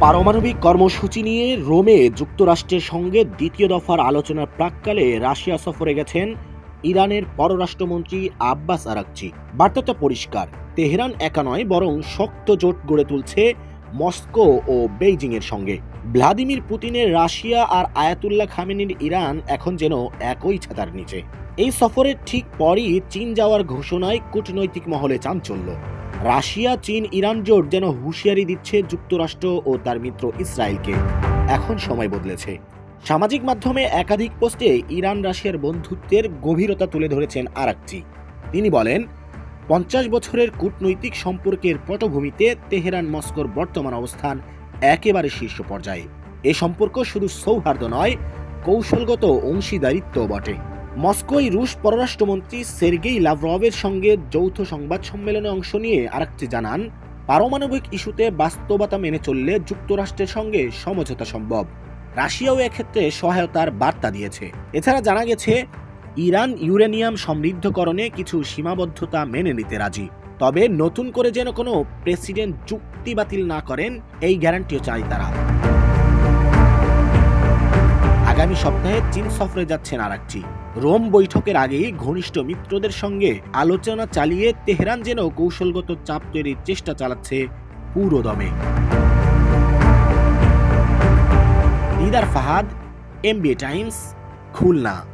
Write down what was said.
পারমাণবিক কর্মসূচি নিয়ে রোমে যুক্তরাষ্ট্রের সঙ্গে দ্বিতীয় দফার আলোচনার প্রাককালে রাশিয়া সফরে গেছেন ইরানের পররাষ্ট্রমন্ত্রী আব্বাস আরাকচি। বার্তাটা পরিষ্কার। তেহরান একা নয়, বরং শক্ত জোট গড়ে তুলছে মস্কো ও বেইজিং এর সঙ্গে। ভ্লাদিমির পুতিনের রাশিয়া আর আয়াতুল্লাহ খামেনির ইরান এখন যেন একই ছাতার নিচে। এই সফরের ঠিক পরই চীন যাওয়ার ঘোষণায় কূটনৈতিক মহলে চাঞ্চল্য। রাশিয়া, চীন, ইরান জোট যেন হুঁশিয়ারি দিচ্ছে যুক্তরাষ্ট্র ও তার মিত্র ইসরায়েলকে। এখন সময় বদলেছে। সামাজিক মাধ্যমে একাধিক পোস্টে ইরান রাশিয়ার বন্ধুত্বের গভীরতা তুলে ধরেছেন আরাকচি। তিনি বলেন, পঞ্চাশ বছরের কূটনৈতিক সম্পর্কের পটভূমিতে তেহরান মস্কোর বর্তমান অবস্থান একেবারে শীর্ষ পর্যায়ে। এ সম্পর্ক শুধু সৌহার্দ্য নয়, কৌশলগত অংশীদারিত্ব বটে। মস্কোয় রুশ পররাষ্ট্রমন্ত্রী সের্গেই লাভরভের সঙ্গে যৌথ সংবাদ সম্মেলনে অংশ নিয়ে আরেকটি জানান, পারমাণবিক ইস্যুতে বাস্তবতা মেনে চললে যুক্তরাষ্ট্রের সঙ্গে সমঝোতা সম্ভব। রাশিয়াও এক্ষেত্রে সহায়তার বার্তা দিয়েছে। এছাড়া জানা গেছে, ইরান ইউরেনিয়াম সমৃদ্ধকরণে কিছু সীমাবদ্ধতা মেনে নিতে রাজি। তবে নতুন করে যেন কোনো প্রেসিডেন্ট চুক্তি বাতিল না করেন, এই গ্যারান্টিও চাই তারা। আগামী সপ্তাহে চীন সফরে যাচ্ছেন আরাকচি রোম বৈঠকের আগেই ঘনিষ্ঠ মিত্রদের সঙ্গে আলোচনা চালিয়ে তেহরান যেন কৌশলগত চাপ তৈরির চেষ্টা চালাচ্ছে পুরো দমে দিদার ফাহাদ, এমবিএ টাইমস, খুলনা।